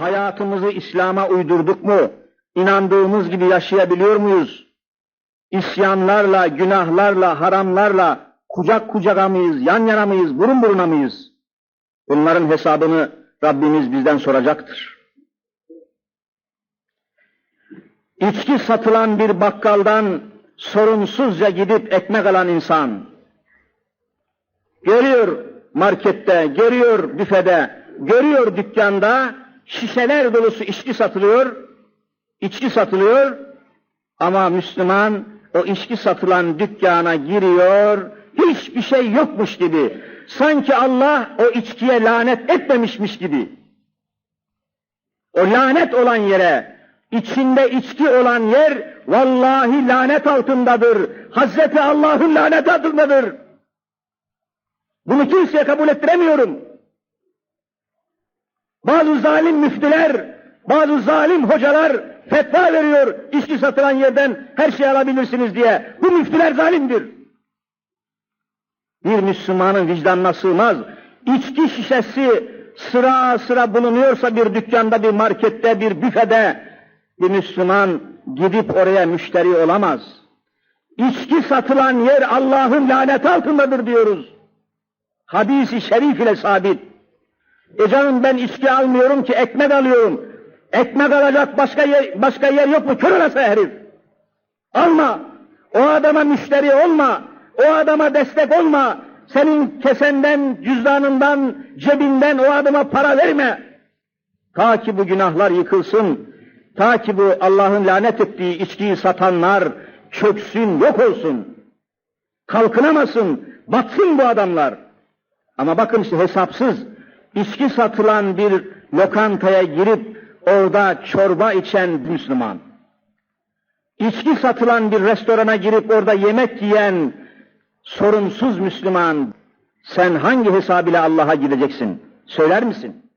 hayatımızı İslam'a uydurduk mu? İnandığımız gibi yaşayabiliyor muyuz? İsyanlarla, günahlarla, haramlarla kucak kucaka mıyız, yan yana mıyız, burun buruna mıyız? Bunların hesabını Rabbimiz bizden soracaktır. İçki satılan bir bakkaldan sorunsuzca gidip ekmek alan insan, görüyor markette, görüyor büfede, görüyor dükkanda şişeler dolusu içki satılıyor, içki satılıyor ama Müslüman o içki satılan dükkana giriyor, hiçbir şey yokmuş gibi, sanki Allah o içkiye lanet etmemişmiş gibi. O lanet olan yere, içinde içki olan yer, vallahi lanet altındadır. Hazreti Allah'ın lanet altındadır. Bunu kimseye kabul ettiremiyorum. Bazı zalim müftüler, bazı zalim hocalar fetva veriyor içki satılan yerden her şeyi alabilirsiniz diye. Bu müftüler zalimdir. Bir Müslümanın vicdanına sığmaz. İçki şişesi sıra sıra bulunuyorsa bir dükkanda, bir markette, bir büfede bir Müslüman gidip oraya müşteri olamaz. İçki satılan yer Allah'ın lanet altındadır diyoruz. Hadisi şerif ile sabit. E canım ben içki almıyorum ki ekmek alıyorum. Ekmek alacak başka yer, başka yer yok mu? Kör olası herif. Alma. O adama müşteri olma. O adama destek olma. Senin kesenden, cüzdanından, cebinden o adama para verme. Ta ki bu günahlar yıkılsın. Ta ki bu Allah'ın lanet ettiği içkiyi satanlar çöksün, yok olsun. Kalkınamasın, batsın bu adamlar. Ama bakın işte hesapsız, içki satılan bir lokantaya girip orada çorba içen Müslüman, içki satılan bir restorana girip orada yemek yiyen sorumsuz Müslüman, sen hangi hesabıyla Allah'a gideceksin? Söyler misin?